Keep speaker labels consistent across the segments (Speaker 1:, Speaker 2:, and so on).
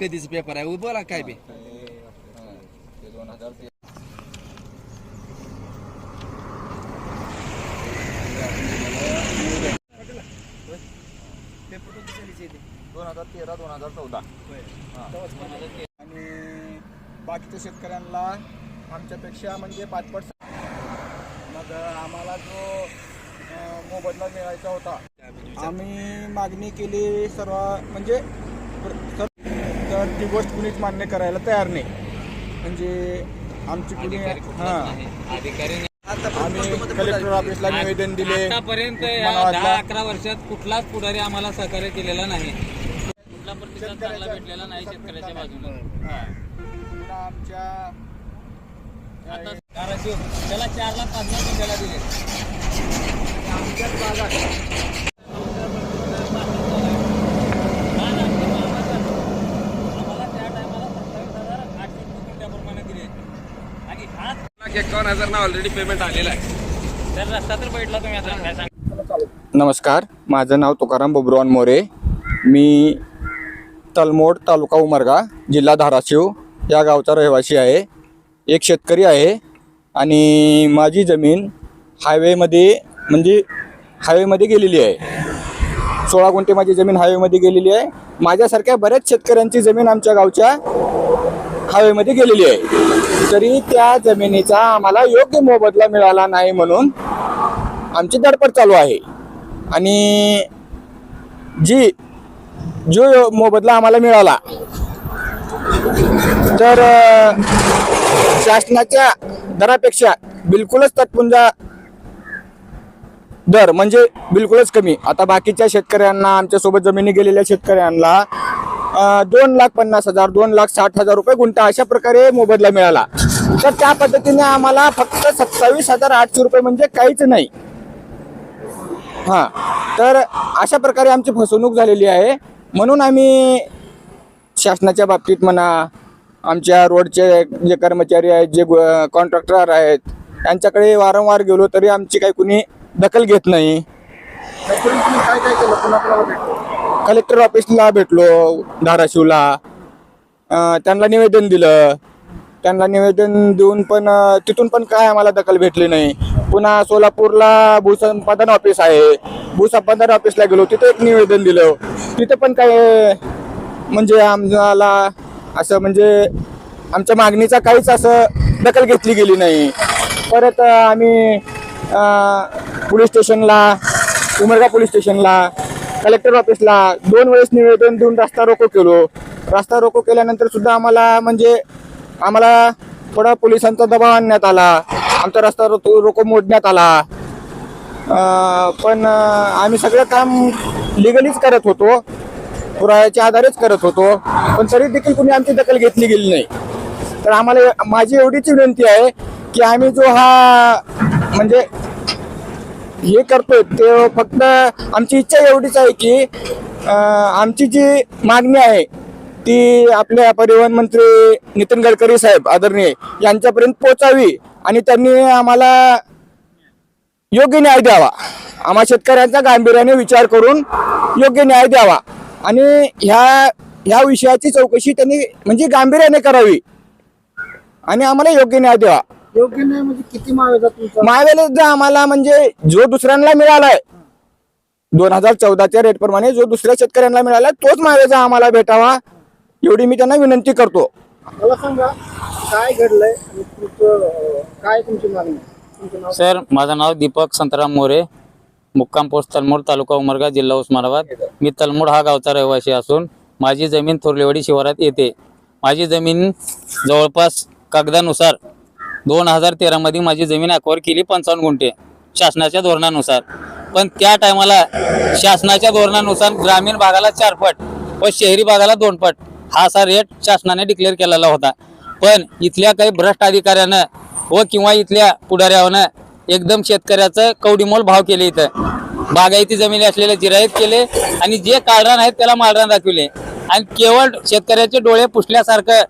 Speaker 1: कधीच पेपर आहे. बोला काय बी.
Speaker 2: दोन हजार ते दोन हजार तेरा दोन हजार चौदा
Speaker 3: आणि बाकीच्या शेतकऱ्यांना आमच्यापेक्षा म्हणजे पाचपट मग आम्हाला जो मोबदला मिळायचा होता आम्ही मागणी केली सर्व म्हणजे तर ती गोष्ट कुणीच मान्य करायला तयार नाही. म्हणजे आमची कुणी हां.
Speaker 4: अधिकारी
Speaker 3: आम्ही कलेक्टर ऑफिसला निवेदन दिले.
Speaker 4: आतापर्यंत दहा अकरा वर्षात कुठलाच पुढारी आम्हाला सहकार्य केलेला नाही. कुठला प्रतिसाद चांगला भेटलेला नाही शेतकऱ्याच्या
Speaker 3: पुन्हा आमच्या
Speaker 4: आता धाराशिव त्याला चार लाख पाच लाख रुपयाला दिले.
Speaker 3: आमच्याच भागात
Speaker 4: आम्हाला त्या टायमाला सत्तावीस हजार आठशे रुपये दिले आणि हाच
Speaker 1: लाख हजार ना ऑलरेडी पेमेंट आलेला आहे.
Speaker 4: तर रस्ता तर बैठला तुम्ही आता काय सांग
Speaker 3: नमस्कार माझं नाव तुकाराम बबुरान मोरे. मी तलमोड तालुका उमरगा जिल्हा धाराशिव या गावचा रहिवासी आहे. एक शेतकरी आहे आणि माझी जमीन हायवेमध्ये म्हणजे हायवेमध्ये गेलेली आहे. सोळा गुंठे माझी जमीन हायवेमध्ये गेलेली आहे. माझ्यासारख्या बऱ्याच शेतकऱ्यांची जमीन आमच्या गावच्या हवेमध्ये गेलेली आहे. तरी त्या जमिनीचा आम्हाला योग्य मोबदला मिळाला नाही म्हणून आमची धडपड चालू आहे. आणि जी जो मोबदला आम्हाला मिळाला तर शासनाच्या दरापेक्षा बिलकुलच तटपुंजा दर म्हणजे बिलकुलच कमी. आता बाकीच्या शेतकऱ्यांना आमच्यासोबत जमिनी गेलेल्या शेतकऱ्यांना दोन लाख पन्नास हजार दोन लाख साठ हजार रुपये गुंठा अशा प्रकारे मोबदला मिळाला. तर त्या पद्धतीने आम्हाला फक्त सत्तावीस हजार आठशे रुपये म्हणजे काहीच नाही. हां तर अशा प्रकारे आमची फसवणूक झालेली आहे. म्हणून आम्ही शासनाच्या बाबतीत म्हणा आमच्या रोडचे जे कर्मचारी आहेत जे कॉन्ट्रॅक्टर आहेत त्यांच्याकडे वारंवार गेलो तरी आमची काही कुणी दखल घेत नाही. कलेक्टर ऑफिसला भेटलो धाराशिवला. त्यांना निवेदन दिलं. त्यांना निवेदन देऊन पण तिथून पण काय आम्हाला दखल भेटली नाही. पुन्हा सोलापूरला भूसंपादन ऑफिस आहे. भूसंपादन ऑफिसला गेलो तिथे एक निवेदन दिलं. तिथे पण काय म्हणजे आम्हाला असं म्हणजे आमच्या मागणीचा काहीच असं दखल घेतली गेली नाही. परत आम्ही पोलीस स्टेशनला उमरगा पोलीस स्टेशनला कलेक्टर ऑफिसला दोन वेळेस निवेदन देऊन रस्ता रोको केलो. रस्ता रोको केल्यानंतर सुद्धा आम्हाला म्हणजे आम्हाला थोडा पोलिसांचा दबाव आणण्यात आला. आमचा रस्ता रोको रोको मोडण्यात आला. पण आम्ही सगळं काम लिगलीच करत होतो. पुराव्याच्या आधारेच करत होतो. पण तरी देखील कुणी आमची दखल घेतली गेली नाही. तर आम्हाला माझी एवढीच विनंती आहे की आम्ही जो हा म्हणजे हे करतोय ते फक्त आमची इच्छा एवढीच आहे की आमची जी मागणी आहे ती आपल्या परिवहन मंत्री नितीन गडकरी साहेब आदरणीय यांच्यापर्यंत पोचावी आणि त्यांनी आम्हाला योग्य न्याय द्यावा. आम्हा शेतकऱ्यांचा गांभीर्याने विचार करून योग्य न्याय द्यावा. आणि ह्या ह्या विषयाची चौकशी त्यांनी म्हणजे गांभीर्याने करावी. आणि आम्हाला योग्य न्याय द्यावा.
Speaker 2: योग्य नाही म्हणजे किती मावेचा तुमचा?
Speaker 3: महावेलेचा आम्हाला म्हणजे जो दुसऱ्यांना मिळालाय दोन हजार चौदाच्या रेट प्रमाणे जो दुसऱ्या शेतकऱ्यांना मिळाला तोच महावेचा आम्हाला भेटावा एवढी मी त्यांना विनंती करतो.
Speaker 2: मला सांगा काय घडलंय आणि तुमचं अं, काय तुमची मागणी? तुमचं नाव?
Speaker 4: सर माझं नाव दीपक संतराम मोरे मुक्काम पोस्ट तलमोड तालुका उमरगा जिल्हा उस्मानाबाद. मी तलमोड हा गावचा रहिवासी असून माझी जमीन थोरलेवाडी शिवारात येते. माझी जमीन जवळपास कागदानुसार दोन हजार तेरामध्ये माझी जमीन अकवर केली पंचावन्न गुंठे शासनाच्या धोरणानुसार. पण त्या टायमाला शासनाच्या धोरणानुसार ग्रामीण भागाला चारपट व शहरी भागाला दोनपट हा असा रेट शासनाने डिक्लेअर केलेला होता. पण इथल्या काही भ्रष्ट अधिकाऱ्यानं व किंवा इथल्या पुढाऱ्यानं एकदम शेतकऱ्याचं कवडीमोल भाव केले इथं. बागायती जमिनी असलेले जिरायत केले आणि जे काळरान आहेत त्याला मालरान दाखविले. आणि केवळ शेतकऱ्याचे डोळे पुसल्यासारखं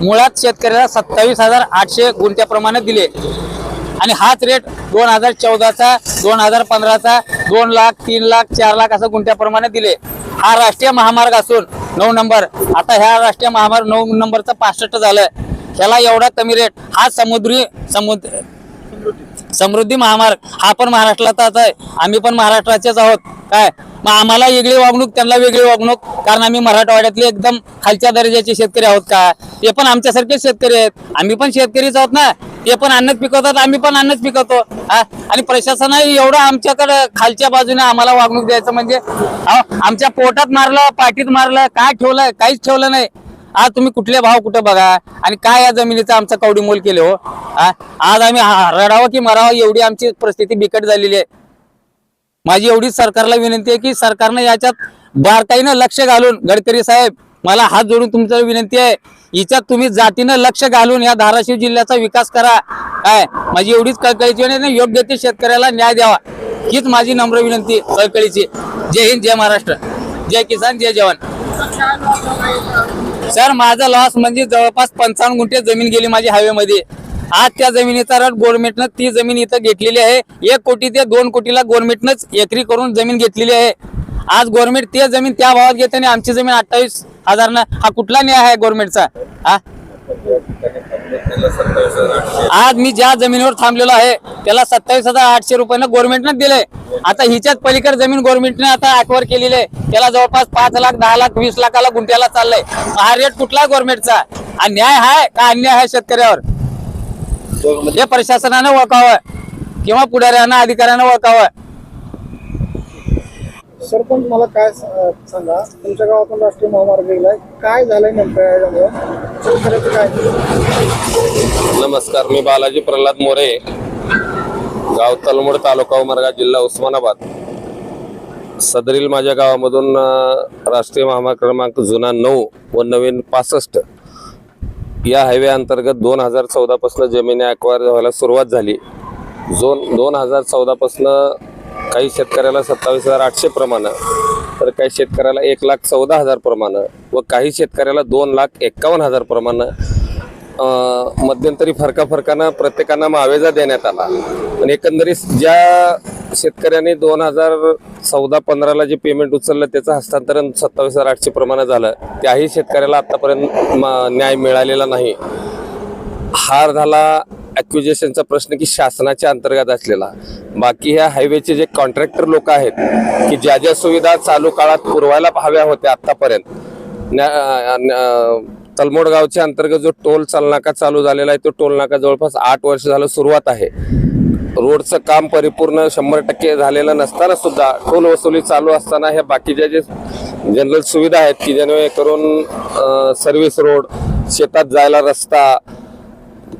Speaker 4: मुळात शेतकऱ्याला सत्तावीस हजार आठशे गुंठ्याप्रमाणे दिले. आणि हाच रेट दोन हजार चौदाचा दोन हजार पंधराचा दोन लाख तीन लाख चार लाख असं गुंठ्याप्रमाणे दिले. हा राष्ट्रीय महामार्ग असून नऊ नंबर. आता ह्या राष्ट्रीय महामार्ग नऊ नंबरचा पासष्ट झालं ह्याला एवढा कमी रेट हा समुद्री समुद्र समृद्धी. महामार्ग. हा पण महाराष्ट्राचाच आहे. आम्ही पण महाराष्ट्राचेच आहोत. काय? मग आम्हाला वेगळी वागणूक त्यांना वेगळी वागणूक. कारण आम्ही मराठवाड्यातले एकदम खालच्या दर्जाचे शेतकरी आहोत का? ते पण आमच्यासारखेच शेतकरी आहेत. आम्ही पण शेतकरीच आहोत ना? ते पण अन्नच पिकवतात आम्ही पण अन्नच पिकवतो. आणि प्रशासनाने एवढं आमच्याकडे खालच्या बाजूने आम्हाला वागणूक द्यायचं म्हणजे आमच्या पोटात मारलं पाठीत मारलं काय ठेवलं काहीच ठेवलं नाही. आज तुम्ही कुठले भाव कुठं बघा आणि काय या जमिनीचा आमचा कवडी मोल केले हो? आज आम्ही रडावं की मरावं एवढी आमची परिस्थिती बिकट झालेली आहे. माझी एवढीच सरकारला विनंती आहे की सरकारनं याच्यात बारकाईनं लक्ष घालून गडकरी साहेब मला हात जोडून तुमचं विनंती आहे. हिच्यात तुम्ही जातीनं लक्ष घालून या धाराशिव जिल्ह्याचा विकास करा. काय? माझी एवढीच कळकळीची आणि योग्य ते शेतकऱ्याला न्याय द्यावा. हीच माझी नम्र विनंती कळकळीची. जय हिंद जय महाराष्ट्र. जय किसान जय जवान. सर माझा लॉस म्हणजे जवळपास पंचावन्न गुंठे जमीन गेली माझी हायवेमध्ये आज त्या जमिनीचा रट गव्हर्नमेंटनं ती जमीन इथं घेतलेली आहे. एक कोटी ते दोन कोटीला गव्हर्नमेंटनंच एकरी करून जमीन घेतलेली आहे. आज गव्हर्नमेंट ते जमीन त्या भावात घेते आणि आमची जमीन अठ्ठावीस हजार हा कुठला न्याय आहे गव्हर्नमेंटचा हा? आज मी ज्या जमिनीवर थांबलेलो आहे त्याला सत्तावीस हजार आठशे रुपयानं गव्हर्नमेंटनं दिले आता हिच्यात पलीकडे जमीन गव्हर्नमेंटने आता ऍक्वर केलेली आहे. त्याला जवळपास पाच लाख दहा लाख वीस लाखाला गुंठ्याला चाललंय. हा रेट कुठला गव्हर्नमेंटचा हा न्याय आहे का अन्याय आहे शेतकऱ्यावर? हे प्रशासनानं ओळखावं. किंवा पुढाऱ्यांना अधिकाऱ्यांना ओळखावं.
Speaker 2: सरपंच मला काय सा- सांगा? तुमच्या गावातून राष्ट्रीय महामार्ग गेलाय. काय झालंय नेमकं काय?
Speaker 1: नमस्कार मी बालाजी प्रल्हाद मोरे. गाव तलमोड तालुका उमरगा जिल्हा उस्मानाबाद. सदरील माझ्या गावामधून राष्ट्रीय महामार्ग क्रमांक जुना नऊ व नवीन पासष्ट या हायवे अंतर्गत दोन हजार चौदापासनं जमिनी अक्वायर व्हायला सुरुवात झाली. जोन दोन हजार चौदापासनं काही शेतकऱ्याला सत्तावीस हजार आठशे प्रमाणं तर काही शेतकऱ्याला एक लाख चौदा हजार प्रमाणं व काही शेतकऱ्याला दोन लाख एक्कावन्न हजार प्रमाणं मध्यंतरी फरका फरकानं प्रत्येकांना मावेजा देण्यात आला. पण एकंदरीत ज्या शेतकऱ्यांनी दोन हजार चौदा पंधराला जे पेमेंट उचललं त्याचं हस्तांतरण सत्तावीस हजार आठशे प्रमाणे झालं. त्याही शेतकऱ्याला आतापर्यंत म- न्याय मिळालेला नाही. हार झाला ॲक्विजेशनचा प्रश्न की शासनाच्या अंतर्गत असलेला. बाकी ह्या हायवेचे जे कॉन्ट्रॅक्टर लोक आहेत की ज्या ज्या सुविधा चालू काळात पुरवायला हव्या होत्या आत्तापर्यंत न्या- तलमोड गावच्या अंतर्गत जो टोल चालनाका चालू झालेला आहे तो टोल नाका जवळपास आठ वर्ष झालं सुरुवात आहे. रोडचं काम परिपूर्ण शंभर टक्के झालेलं नसताना सुद्धा टोल वसुली चालू असताना ह्या बाकीच्या जे जनरल सुविधा आहेत की जेणेकरून करून सर्व्हिस रोड शेतात जायला रस्ता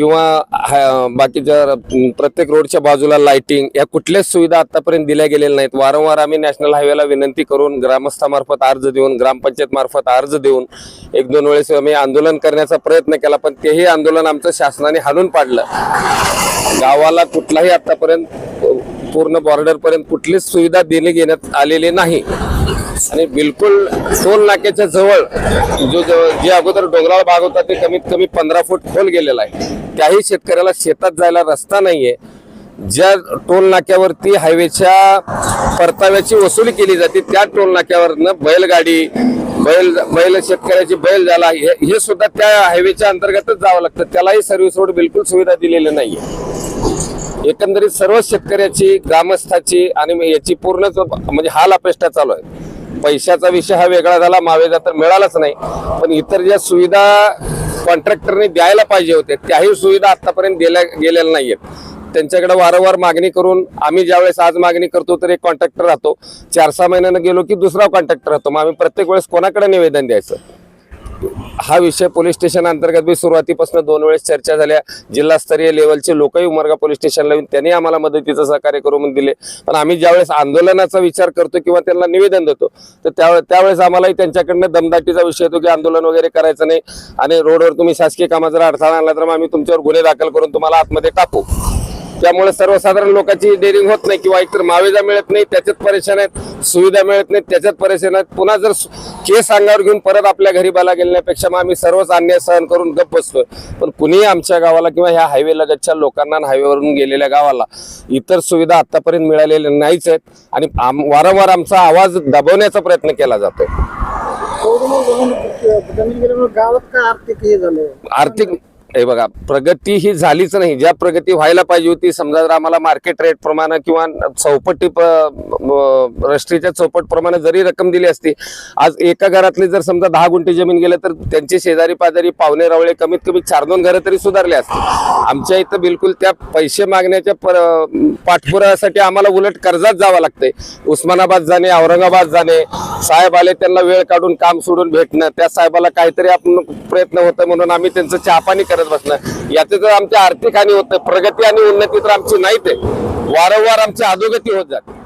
Speaker 1: किंवा हा- बाकीच्या प्रत्येक रोडच्या बाजूला लाइटिंग या कुठल्याच सुविधा आतापर्यंत दिल्या गेलेल्या नाहीत. वारंवार आम्ही नॅशनल हायवेला विनंती करून ग्रामस्थामार्फत अर्ज देऊन ग्रामपंचायत मार्फत अर्ज देऊन एक दोन वेळेस आम्ही आंदोलन करण्याचा प्रयत्न केला पण तेही आंदोलन आमचं शासनाने हाणून पाडलं. गावाला कुठलाही आतापर्यंत पूर्ण बॉर्डरपर्यंत कुठलीच सुविधा देणे घेण्यात आलेली नाही. आणि बिलकुल टोल नाक्याच्या जवळ जो जे अगोदर डोंगराळ भाग होता ते कमीत कमी पंधरा फूट खोल गेलेला आहे. त्याही शेतकऱ्याला शेतात जायला रस्ता नाहीये. ज्या टोल नाक्यावरती हायवेच्या परताव्याची वसुली केली जाते त्या टोल नाक्यावरनं बैलगाडी बैल बैल शेतकऱ्याची बैल झाला हे हे सुद्धा त्या हायवेच्या अंतर्गतच जावं लागतं. त्यालाही सर्व्हिस रोड बिलकुल सुविधा दिलेली नाहीये. एकंदरीत सर्व शेतकऱ्याची ग्रामस्थाची आणि याची पूर्णच म्हणजे हाल अपेष्टा चालू आहे पैशाचा विषय हा वेगळा झाला मावेजा तर मिळालाच नाही. पण इतर ज्या सुविधा कॉन्ट्रॅक्टरने द्यायला पाहिजे होत्या त्याही सुविधा आतापर्यंत दिल्या गेलेल्या नाहीयेत. त्यांच्याकडे वारंवार मागणी करून आम्ही ज्यावेळेस आज मागणी करतो तर एक कॉन्ट्रॅक्टर राहतो. चार सहा महिन्यानं गेलो की दुसरा कॉन्ट्रॅक्टर राहतो. मग आम्ही प्रत्येक वेळेस कोणाकडे निवेदन द्यायचं? हा विषय पोलीस स्टेशन अंतर्गत बी सुरुवातीपासून दोन वेळेस चर्चा झाल्या. जिल्हास्तरीय लेवलचे लोकही उमरगा पोलीस स्टेशनला येऊन त्यांनी आम्हाला मदतीचं सहकार्य करून दिले. पण आम्ही ज्यावेळेस आंदोलनाचा विचार करतो किंवा त्यांना निवेदन देतो तर त्यावेळेस त्यावेळेस आम्हालाही त्यांच्याकडनं दमदाटीचा विषय येतो की आंदोलन वगैरे करायचं नाही. आणि रोडवर तुम्ही शासकीय कामात जर अडथळा आणला तर मग आम्ही तुमच्यावर गुन्हे दाखल करून तुम्हाला आतमध्ये टाकू. त्यामुळे सर्वसाधारण लोकांची डेअरिंग होत नाही किंवा एकतर मावेजा मिळत नाही त्याच्यात परेशान आहेत. सुविधा मिळत नाही त्याच्यात परेशान आहेत पुन्हा जर केस अंगावर घेऊन परत आपल्या घरी बाला गेल्यापेक्षा मग आम्ही सर्वच अन्याय सहन करून गप्प बसतोय पण कुणीही आमच्या गावाला किंवा ह्या हायवे लगतच्या लोकांना हायवेवरून गेलेल्या गावाला इतर सुविधा आतापर्यंत मिळालेल्या नाहीच आहेत. आणि आम- वारंवार आमचा आवाज दबवण्याचा प्रयत्न केला जातोय.
Speaker 2: आर्थिक हे
Speaker 1: बघा प्रगती ही झालीच नाही. ज्या प्रगती व्हायला पाहिजे होती समजा जर आम्हाला मार्केट रेट प्रमाणे किंवा चौपटी प- राष्ट्रीयच्या चौपट प्रमाणे जरी रक्कम दिली असती आज एका घरातली जर समजा दहा गुंठे जमीन गेले तर त्यांचे शेजारी पाजारी पाहुणे रावळे कमीत कमी चार दोन घरं तरी सुधारले असते. आमच्या इथं बिलकुल त्या पैसे मागण्याच्या पाठपुरासाठी आम्हाला उलट कर्जात जावं लागतंय. उस्मानाबाद जाणे औरंगाबाद जाणे साहेब आले त्यांना वेळ काढून काम सोडून भेटणं त्या साहेबाला काहीतरी आपण प्रयत्न होतं म्हणून आम्ही त्यांचं चहापाणी करतो बसणं. याचे तर आमच्या आर्थिक हानी होतं प्रगती आणि उन्नती तर आमची नाही ते वारंवार आमची अधोगती होत जाते.